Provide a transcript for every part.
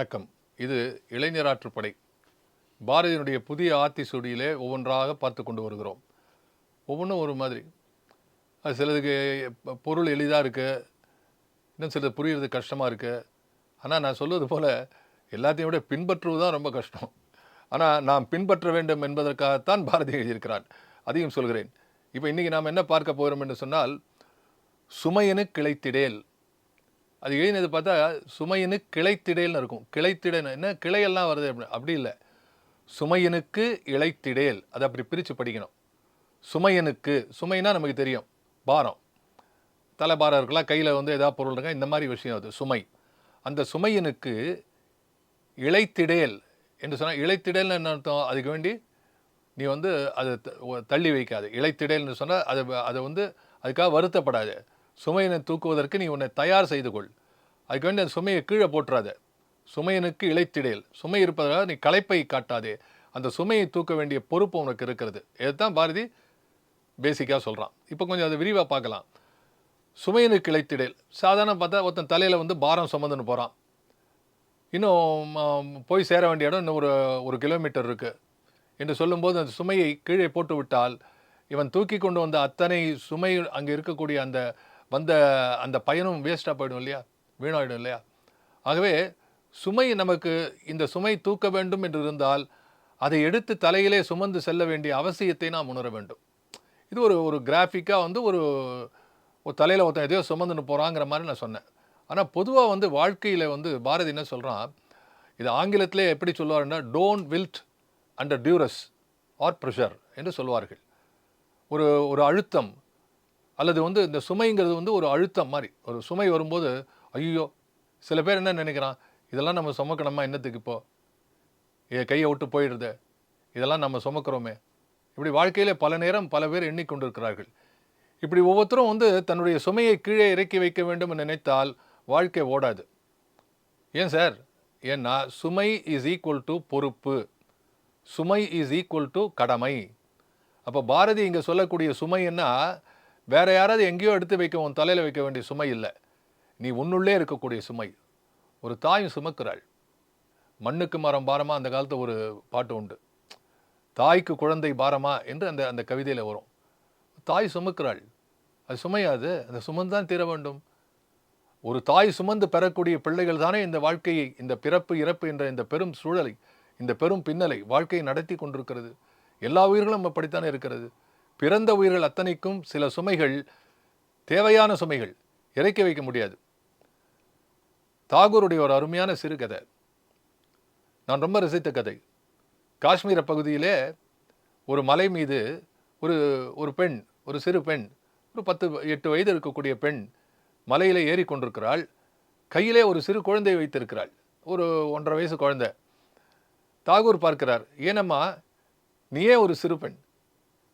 வணக்கம். இது இளைஞராற்றுப்படை பாரதியினுடைய புதிய ஆத்தி சுடியிலே ஒவ்வொன்றாக பார்த்து கொண்டு வருகிறோம். ஒவ்வொன்றும் ஒரு மாதிரி. அது சிலதுக்கு பொருள் எளிதாக இருக்குது இன்னும் சிலது புரிகிறது கஷ்டமாக இருக்குது ஆனால் நான் சொல்வது போல் எல்லாத்தையும் விட பின்பற்றுவது தான் ரொம்ப கஷ்டம். ஆனால் நாம் பின்பற்ற வேண்டும் என்பதற்காகத்தான் பாரதி எழுதியிருக்கிறான் அதையும் சொல்கிறேன். இப்போ இன்றைக்கி நாம் என்ன பார்க்க போகிறோம் என்று சொன்னால் சுமையனு கிளைத்திடேல். அது எழுதினது பார்த்தா சுமையனு கிளைத்திடேல்னு இருக்கும். கிளைத்திடேல் என்ன? கிளையெல்லாம் வருது அப்படி- அப்படி இல்லை. சுமையனுக்கு இளைத்திடேல் அதை அப்படி பிரித்து படிக்கணும். சுமையனுக்கு சுமைனா நமக்கு தெரியும். பாரம். தலைபாரம் இருக்கலாம் கையில் வந்து எதாவது பொருள் இருக்கா இந்த மாதிரி விஷயம் அது சுமை. அந்த சுமையனுக்கு இளைத்திடேல் என்று சொன்னால் இளைத்திடேல்னு என்ன அர்த்தம்? அதுக்கு வேண்டி நீ வந்து அதை த- தள்ளி வைக்காது. இளைத்திடேல்னு சொன்னால் அதை அதை வந்து அதுக்காக வருத்தப்படாது. சுமையினை தூக்குவதற்கு நீ உன்னை தயார் செய்து கொள். அதுக்கு வேண்டி அந்த சுமையை கீழே போட்டுறாத. சுமையனுக்கு இளைத்திடேல் சுமை இருப்பதாக நீ களைப்பை காட்டாதே. அந்த சுமையை தூக்க வேண்டிய பொறுப்பு உனக்கு இருக்கிறது. இதுதான் பாரதி பேசிக்காக சொல்கிறான் இப்போ கொஞ்சம் அதை விரிவாக பார்க்கலாம். சுமையனுக்கு இளைத்திடேல் சாதாரண பார்த்தா ஒருத்தன் தலையில் வந்து பாரம் சுமந்துன்னு போகிறான் இன்னும் போய் சேர வேண்டிய இடம் இன்னும் ஒரு ஒரு கிலோமீட்டர் இருக்குது என்று சொல்லும்போது அந்த சுமையை கீழே போட்டு விட்டால் இவன் தூக்கி கொண்டு வந்த அத்தனை சுமை அங்கே இருக்கக்கூடிய அந்த வந்த அந்த பயணம் வேஸ்ட்டாக போயிடும் இல்லையா? வீணாயிடும் இல்லையா? ஆகவே சுமை நமக்கு இந்த சுமை தூக்க வேண்டும் என்று இருந்தால் அதை எடுத்து தலையிலே சுமந்து செல்ல வேண்டிய அவசியத்தை நாம் உணர வேண்டும். இது ஒரு ஒரு கிராஃபிக்காக வந்து ஒரு ஒரு தலையில் ஒருத்தன் எதையோ சுமந்துன்னு போகிறாங்கிற மாதிரி நான் சொன்னேன். ஆனால் பொதுவாக வந்து வாழ்க்கையில் வந்து பாரதி என்ன சொல்கிறான் இது ஆங்கிலத்திலே எப்படி சொல்லுவாருன்னா don't wilt under duress or pressure என்று சொல்வார்கள் ஒரு ஒரு அழுத்தம் அல்லது வந்து இந்த சுமைங்கிறது வந்து ஒரு அழுத்தம் மாதிரி. ஒரு சுமை வரும்போது ஐயோ சில பேர் என்ன நினைக்கிறான்? இதெல்லாம் நம்ம சுமக்கணுமா? என்னத்துக்கு இப்போ? என் கையை விட்டு போயிடுது இதெல்லாம் நம்ம சுமக்கிறோமே. இப்படி வாழ்க்கையிலே பல நேரம் பல பேர் எண்ணிக்கொண்டிருக்கிறார்கள். இப்படி ஒவ்வொருத்தரும் வந்து தன்னுடைய சுமையை கீழே இறக்கி வைக்க வேண்டும் என்று நினைத்தால் வாழ்க்கை ஓடாது. ஏன் சார்? ஏன்னா சுமை இஸ் ஈக்குவல் டு பொறுப்பு. சுமை இஸ் ஈக்குவல் டு கடமை. அப்போ பாரதி இங்கே சொல்லக்கூடிய சுமைன்னா வேறு யாராவது எங்கேயோ எடுத்து வைக்க உன் தலையில் வைக்க வேண்டிய சுமை இல்லை. நீ உன்னுள்ளே இருக்கக்கூடிய சுமை. ஒரு தாயும் சுமக்கிறாள். மண்ணுக்கு மரம் பாரமா? அந்த காலத்து ஒரு பாட்டு உண்டு. தாய்க்கு குழந்தை பாரமா? என்று அந்த அந்த கவிதையில் வரும். தாய் சுமக்கிறாள். அது சுமையாது அந்த சுமந்து தான் தீர வேண்டும். ஒரு தாய் சுமந்து பெறக்கூடிய பிள்ளைகள் தானே இந்த வாழ்க்கையை இந்த பிறப்பு இறப்பு என்ற இந்த பெரும் சூழலை இந்த பெரும் பின்னலை வாழ்க்கையை நடத்தி கொண்டிருக்கிறது. எல்லா உயிர்களும் அப்படித்தானே இருக்கிறது. பிறந்த உயிர்கள் அத்தனைக்கும் சில சுமைகள் தேவையான சுமைகள் இறக்கி வைக்க முடியாது. தாகூருடைய ஒரு அருமையான சிறுகதை. நான் ரொம்ப ரசித்த கதை. காஷ்மீர பகுதியிலே ஒரு மலை மீது ஒரு ஒரு பெண் ஒரு சிறு பெண் ஒரு பத்து எட்டு வயது இருக்கக்கூடிய பெண் மலையிலே ஏறி கொண்டிருக்கிறாள். கையிலே ஒரு சிறு குழந்தை வைத்திருக்கிறாள். ஒரு ஒன்றரை வயசு குழந்தை. தாகூர் பார்க்கிறார் ஏனம்மா நீயே ஒரு சிறு பெண்.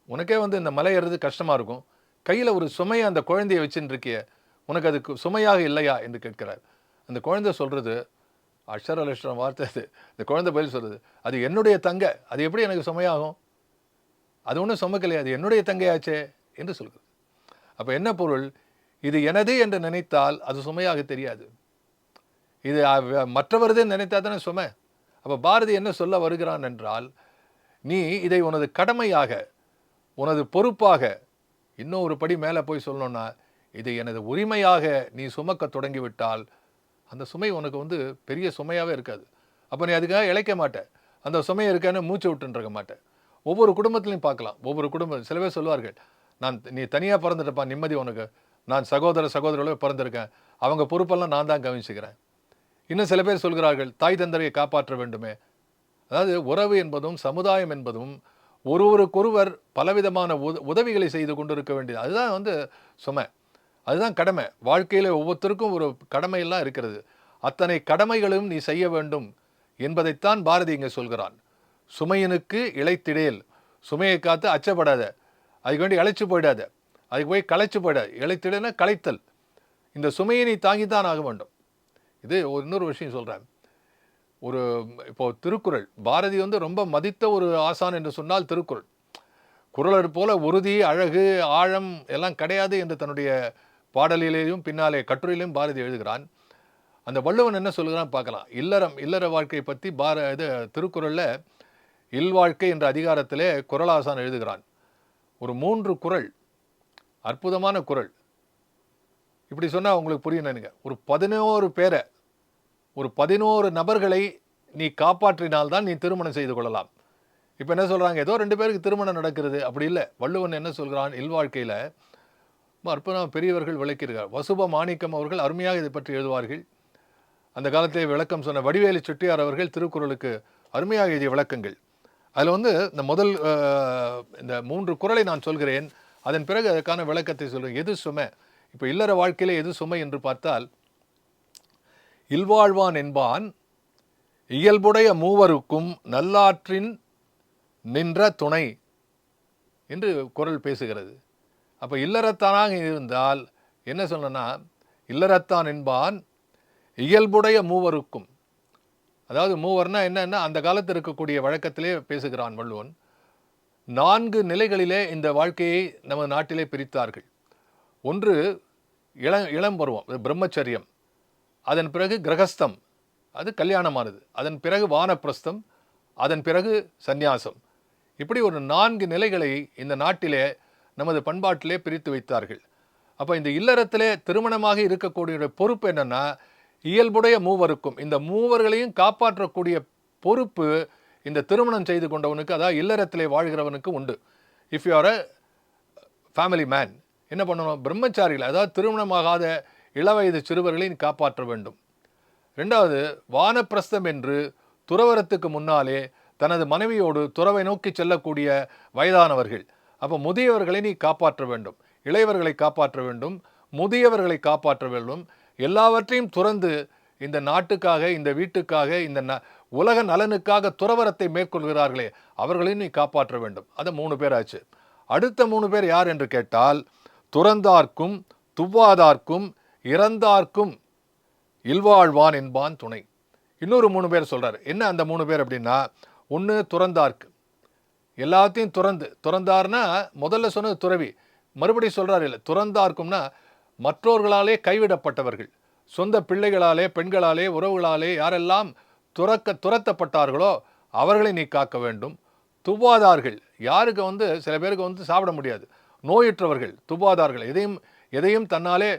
உனக்கே வந்து இந்த மலை ஏறுறது கஷ்டமாக இருக்கும். கையில் ஒரு சுமையை அந்த குழந்தையை வச்சுட்டு இருக்கிய. உனக்கு அதுக்கு சுமையாக இல்லையா? என்று கேட்கிறார். அந்த குழந்தை சொல்கிறது அக்ஷர லட்சணம் வார்த்தை அது. இந்த குழந்தை பதில் சொல்கிறது அது என்னுடைய தங்க அது எப்படி எனக்கு சுமையாகும்? அது ஒன்றும் சுமக்கலையே அது என்னுடைய தங்கையாச்சே? என்று சொல்கிறது. அப்போ என்ன பொருள்? இது எனது என்று நினைத்தால் அது சுமையாக தெரியாது. இது மற்றவரது நினைத்தா தானே சுமை? அப்போ பாரதி என்ன சொல்ல வருகிறான் என்றால் நீ இதை உனது கடமையாக உனது பொறுப்பாக இன்னும் ஒரு படி மேலே போய் சொல்லணும்னா இதை எனது உரிமையாக நீ சுமக்க தொடங்கிவிட்டால் அந்த சுமை உனக்கு வந்து பெரிய சுமையாகவே இருக்காது. அப்போ நீ அதுக்காக இழைக்க மாட்டேன் அந்த சுமையை இருக்கான்னு மூச்சு விட்டுருக்க மாட்டேன் ஒவ்வொரு குடும்பத்துலையும் பார்க்கலாம். ஒவ்வொரு குடும்பம் சில பேர் சொல்லுவார்கள் நான் நீ தனியாக பிறந்துட்டப்பா நிம்மதி உனக்கு. நான் சகோதர சகோதரோட பிறந்திருக்கேன். அவங்க பொறுப்பெல்லாம் நான் தான் கவனிச்சுக்கிறேன். இன்னும் சில பேர் சொல்கிறார்கள் தாய் தந்தரையை காப்பாற்ற வேண்டுமே. அதாவது உறவு என்பதும் சமுதாயம் என்பதும் ஒருவருக்கொருவர் பலவிதமான உத உதவிகளை செய்து கொண்டு இருக்க வேண்டியது. அதுதான் வந்து சுமை. அதுதான் கடமை. வாழ்க்கையில் ஒவ்வொருத்தருக்கும் ஒரு கடமையெல்லாம் இருக்கிறது. அத்தனை கடமைகளும் நீ செய்ய வேண்டும் என்பதைத்தான் பாரதி இங்கே சொல்கிறான். சுமையனுக்கு இழைத்திடேல். சுமையை காத்து அச்சப்படாத. அதுக்கு வேண்டி இழைச்சி போயிடாத. அதுக்கு போய் களைச்சு போயிடாது இழைத்திடனா களைத்தல். இந்த சுமையை நீ தாங்கித்தான் ஆக வேண்டும். இது ஒரு இன்னொரு விஷயம் சொல்கிறேன் ஒரு இப்போ திருக்குறள். பாரதி வந்து ரொம்ப மதித்த ஒரு ஆசான் என்று சொன்னால் திருக்குறள். குறளர் போல உறுதி அழகு ஆழம் எல்லாம் கிடையாது என்று தன்னுடைய பாடலிலேயும் பின்னாலே கட்டுரையிலும் பாரதி எழுதுகிறான். அந்த வள்ளுவன் என்ன சொல்கிறான் பார்க்கலாம். இல்லறம் இல்லற வாழ்க்கை பற்றி பார இது திருக்குறளில் இல்வாழ்க்கை என்ற அதிகாரத்திலே குரலாசான் எழுதுகிறான். ஒரு மூன்று குறள் அற்புதமான குறள் இப்படி சொன்னால் உங்களுக்கு புரியும் நினைங்க ஒரு பதினோரு பேரை ஒரு பதினோரு நபர்களை நீ காப்பாற்றினால்தான் நீ திருமணம் செய்து கொள்ளலாம். இப்போ என்ன சொல்கிறாங்க ஏதோ ரெண்டு பேருக்கு திருமணம் நடக்கிறது. அப்படி இல்லை. வள்ளுவன் என்ன சொல்கிறான்? இல்வாழ்க்கையில் அற்புதமாக பெரியவர்கள் விளக்கிறார் வசுப மாணிக்கம் அவர்கள் அருமையாக இதை பற்றி எழுதுவார்கள். அந்த காலத்திலே விளக்கம் சொன்ன வடிவேலு செட்டியார் அவர்கள் திருக்குறளுக்கு அருமையாக எழுதிய விளக்கங்கள். அதில் வந்து இந்த முதல் இந்த மூன்று குரலை நான் சொல்கிறேன். அதன் பிறகு அதற்கான விளக்கத்தை சொல்கிறேன் எது சுமை? இப்போ இல்லற வாழ்க்கையிலே எது சுமை என்று பார்த்தால் இல்வாழ்வான் என்பான் இயல்புடைய மூவருக்கும் நல்லாற்றின் நின்ற துணை என்று குரல் பேசுகிறது. அப்போ இல்லறத்தானாக இருந்தால் என்ன சொல்லணும்னா இல்லறத்தான் என்பான் இயல்புடைய மூவருக்கும். அதாவது மூவர்னா என்னன்னா அந்த காலத்தில் இருக்கக்கூடிய வழக்கத்திலே பேசுகிறான் வள்ளுவன். நான்கு நிலைகளிலே இந்த வாழ்க்கையை நமது நாட்டிலே பிரித்தார்கள். ஒன்று இள இளம் பருவம் பிரம்மச்சரியம். அதன் பிறகு கிரகஸ்தம் அது கல்யாணமானது. அதன் பிறகு வானப்பிரஸ்தம் அதன் பிறகு சந்நியாசம். இப்படி ஒரு நான்கு நிலைகளை இந்த நாட்டிலே நமது பண்பாட்டிலே பிரித்து வைத்தார்கள். அப்போ இந்த இல்லறத்திலே திருமணமாக இருக்கக்கூடிய பொறுப்பு என்னென்னா இயல்புடைய மூவருக்கும் இந்த மூவர்களையும் காப்பாற்றக்கூடிய பொறுப்பு இந்த திருமணம் செய்து கொண்டவனுக்கு அதாவது இல்லறத்திலே வாழ்கிறவனுக்கு உண்டு. If you are a family man என்ன பண்ணணும்? பிரம்மச்சாரிகள் அதாவது திருமணமாகாத இளவயது சிறுவர்களையும் காப்பாற்ற வேண்டும். ரெண்டாவது வானப்பிரஸ்தம் என்று துறவரத்துக்கு முன்னாலே தனது மனைவியோடு துறவை நோக்கி செல்லக்கூடிய வயதானவர்கள். அப்போ முதியவர்களை நீ காப்பாற்ற வேண்டும். இளையவர்களை காப்பாற்ற வேண்டும். முதியவர்களை காப்பாற்ற வேண்டும். எல்லாவற்றையும் துறந்து இந்த நாட்டுக்காக இந்த வீட்டுக்காக இந்த ந உலக நலனுக்காக துறவரத்தை மேற்கொள்கிறார்களே அவர்களையும் நீ காப்பாற்ற வேண்டும். அது மூணு பேர் ஆச்சு அடுத்த மூணு பேர் யார் என்று கேட்டால் துறந்தார்க்கும் துவ்வாதார்க்கும் இறந்தார்க்கும் இல்வாழ்வான் என்பான் துணை. இன்னொரு மூணு பேர் சொல்கிறார் என்ன அந்த மூணு பேர் அப்படின்னா ஒன்று துறந்தார்க்கு எல்லாத்தையும் துறந்து துறந்தார்னா முதல்ல சொன்னது துறவி. மறுபடியும் சொல்கிறார் இல்லை துறந்தார்க்கும்னா மற்றோர்களாலே கைவிடப்பட்டவர்கள். சொந்த பிள்ளைகளாலே பெண்களாலே உறவுகளாலே யாரெல்லாம் துறக்க துரத்தப்பட்டார்களோ அவர்களை நீ காக்க வேண்டும். துவாதார்கள் யாருக்கு வந்து சில பேருக்கு வந்து சாப்பிட முடியாது. நோயுற்றவர்கள் துவாதார்கள் எதையும் எதையும் தன்னாலே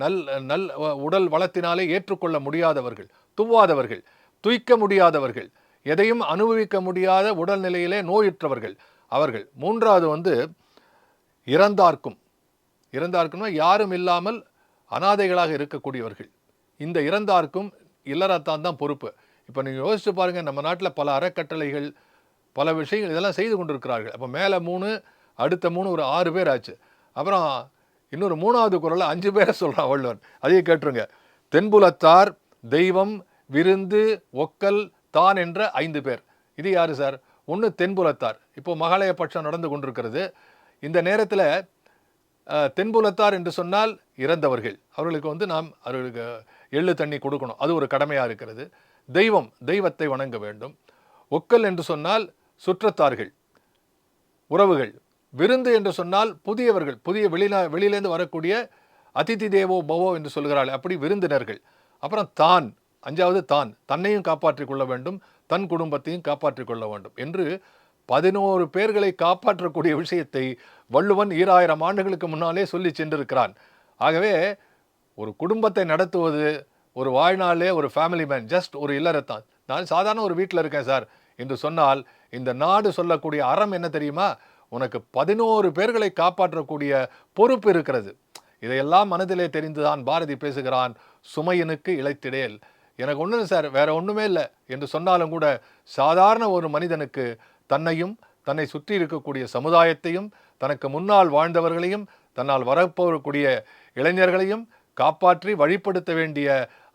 நல் நல் உடல் வளத்தினாலே ஏற்றுக்கொள்ள முடியாதவர்கள் துவாதவர்கள் துய்க்க முடியாதவர்கள். எதையும் அனுபவிக்க முடியாத உடல்நிலையிலே நோயுற்றவர்கள். அவர்கள் மூன்றாவது வந்து இறந்தார்க்கும். இறந்தார்க்கும்னா யாரும் இல்லாமல் அனாதைகளாக இருக்கக்கூடியவர்கள். இந்த இறந்தார்க்கும் இல்லறத்தான் தான் பொறுப்பு. இப்போ நீங்கள் யோசிச்சு பாருங்கள் நம்ம நாட்டில் பல அறக்கட்டளைகள் பல விஷயங்கள் இதெல்லாம் செய்து கொண்டிருக்கிறார்கள். அப்போ மேலே மூணு அடுத்த மூணு ஒரு ஆறு பேர் ஆச்சு. அப்புறம் இன்னொரு மூணாவது குரலில் அஞ்சு பேரை சொல்கிறான் வள்ளுவன். அதையும் கேட்டுருங்க. தென்புலத்தார் தெய்வம் விருந்து ஒக்கல் தான் என்ற ஐந்து பேர். இது யாரு சார்? ஒன்று தென்புலத்தார். இப்போ மகாலய பட்சம் நடந்து கொண்டிருக்கிறது. இந்த நேரத்தில் தென்புலத்தார் என்று சொன்னால் இறந்தவர்கள். அவர்களுக்கு வந்து நாம் அவர்களுக்கு எள்ளு தண்ணி கொடுக்கணும். அது ஒரு கடமையாக இருக்கிறது. தெய்வம் தெய்வத்தை வணங்க வேண்டும். ஒக்கல் என்று சொன்னால் சுற்றத்தார்கள் உறவுகள். விருந்து என்று சொன்னால் புதியவர்கள். புதிய வெளிநா வெளியிலேருந்து வரக்கூடிய அதிதி தேவோ பவோ என்று சொல்கிறாள். அப்படி விருந்தினர்கள். அப்புறம் தான். அஞ்சாவது தான் தன்னையும் காப்பாற்றிக் கொள்ள வேண்டும் தன் குடும்பத்தையும் காப்பாற்றிக் கொள்ள வேண்டும் என்று பதினோரு பேர்களை காப்பாற்றக்கூடிய விஷயத்தை வள்ளுவன் ஈராயிரம் ஆண்டுகளுக்கு முன்னாலே சொல்லி சென்றிருக்கிறான். ஆகவே ஒரு குடும்பத்தை நடத்துவது ஒரு வாழ்நாளே ஒரு ஃபேமிலி மேன் ஜஸ்ட் ஒரு இல்லறத்தான் நான் சாதாரண ஒரு வீட்டில் இருக்கேன் சார் என்று சொன்னால் இந்த நாடு சொல்லக்கூடிய அறம் என்ன தெரியுமா? உனக்கு பதினோரு பேர்களை காப்பாற்றக்கூடிய பொறுப்பு இருக்கிறது. இதையெல்லாம் மனதிலே தெரிந்துதான் பாரதி பேசுகிறான் சுமையனுக்கு இழைத்திடேல் எனக்கு ஒன்றும் சார் வேற ஒன்றுமே இல்லை. என்று சொன்னாலும் கூட சாதாரண ஒரு மனிதனுக்கு தன்னையும் தன்னை சுற்றி இருக்கக்கூடிய சமுதாயத்தையும் தனக்கு முன்னால் வாழ்ந்தவர்களையும் தன்னால் வரப்போகக்கூடிய இளைஞர்களையும் காப்பாற்றி வழிப்படுத்த வேண்டிய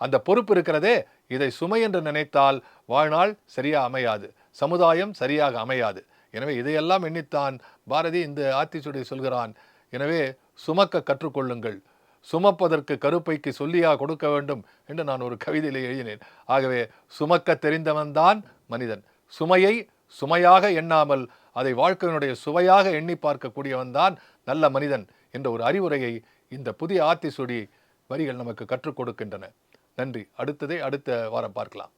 அந்த பொறுப்பு இருக்கிறதே இதை சுமை என்று நினைத்தால் வாழ்நாள் சரியாக அமையாது. சமுதாயம் சரியாக அமையாது. எனவே இதையெல்லாம் எண்ணித்தான் பாரதி இந்த ஆத்திச்சுடி சொல்கிறான். எனவே சுமக்க கற்றுக்கொள்ளுங்கள். சுமப்பதற்கு கருப்பைக்கு சொல்லியா கொடுக்க வேண்டும் என்று நான் ஒரு கவிதையில் எழுதினேன். ஆகவே சுமக்க தெரிந்தவன்தான் மனிதன். சுமையை சுமையாக எண்ணாமல் அதை வாழ்க்கையினுடைய சுவையாக எண்ணி பார்க்கக்கூடியவன்தான் நல்ல மனிதன் என்ற ஒரு அறிவுரையை இந்த புதிய ஆத்திசுடி வரிகள் நமக்கு கற்றுக் கொடுக்கின்றன. நன்றி. அடுத்ததை அடுத்த வாரம் பார்க்கலாம்.